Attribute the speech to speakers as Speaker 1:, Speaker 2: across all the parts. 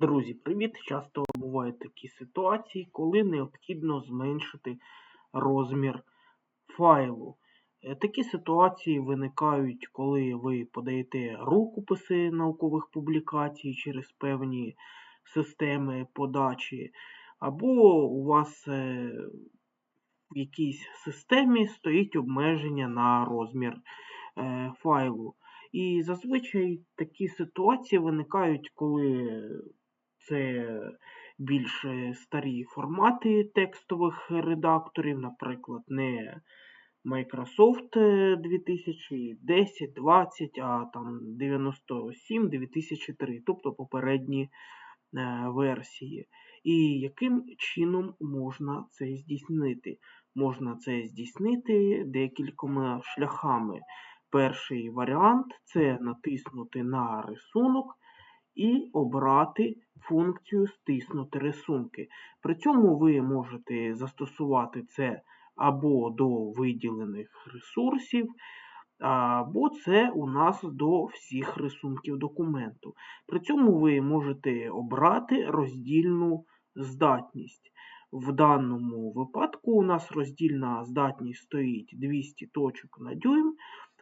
Speaker 1: Друзі, привіт! Часто бувають такі ситуації, коли необхідно зменшити розмір файлу. Е, Такі ситуації виникають, коли ви подаєте рукописи наукових публікацій через певні системи подачі, або у вас е, в якійсь системі стоїть обмеження на розмір е, файлу. І зазвичай такі ситуації виникають, коли це більш е, старі формати текстових редакторів, наприклад, не Microsoft е, 2010, 20, а там 97, 2003, тобто попередні е, версії. І яким чином можна це здійснити? Можна це здійснити декількома шляхами. Перший варіант це натиснути на рисунок і обрати функцію стиснути рисунки. При цьому ви можете застосувати це або до виділених ресурсів, або це у нас до всіх рисунків документу. При цьому ви можете обрати роздільну здатність. В даному випадку у нас роздільна здатність стоїть 200 точок на дюйм,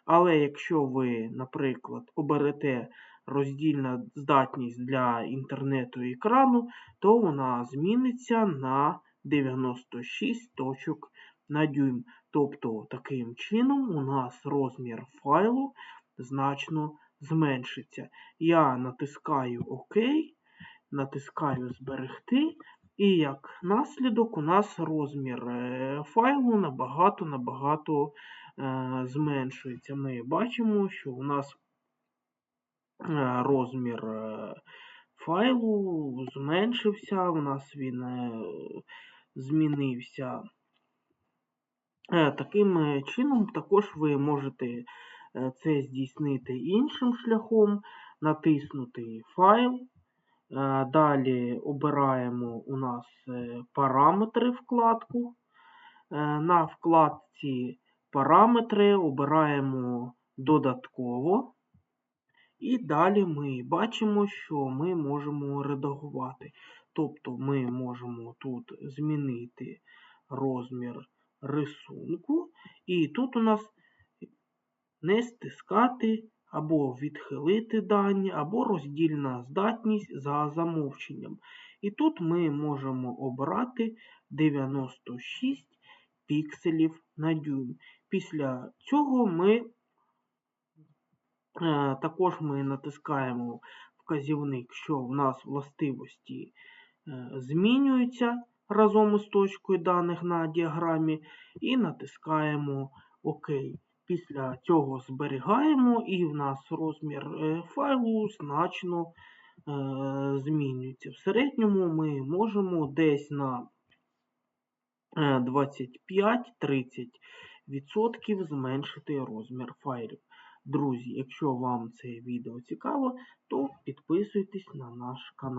Speaker 1: але якщо ви, наприклад, оберете роздільна здатність для інтернету і екрану, то вона зміниться на 96 точок на дюйм. Тобто, таким чином у нас розмір файлу значно зменшиться. Я натискаю ОК, натискаю Зберегти, і як наслідок у нас розмір е, файлу набагато-набагато е, зменшується. Ми бачимо, що у нас розмір е, файлу зменшився, у нас він е, змінився. Е, Таким е, чином, також ви можете е, це здійснити іншим шляхом, натиснути файл. Е, Далі обираємо у нас е, параметри вкладку. Е, На вкладці параметри обираємо додатково. І далі ми бачимо, що ми можемо редагувати. Тобто ми можемо тут змінити розмір рисунку, і тут у нас не стискати або відхилити дані, або роздільна здатність за замовченням. І тут ми можемо обрати 96 пікселів на дюйм. Після цього ми також ми натискаємо вказівник, що в нас властивості е, змінюються разом із точкою даних на діаграмі, і натискаємо ОК. Після цього зберігаємо, і в нас розмір е, файлу значно е, змінюється. В середньому ми можемо десь на 25-30% зменшити розмір файлів. Друзі, якщо вам це відео цікаво, то підписуйтесь на наш канал.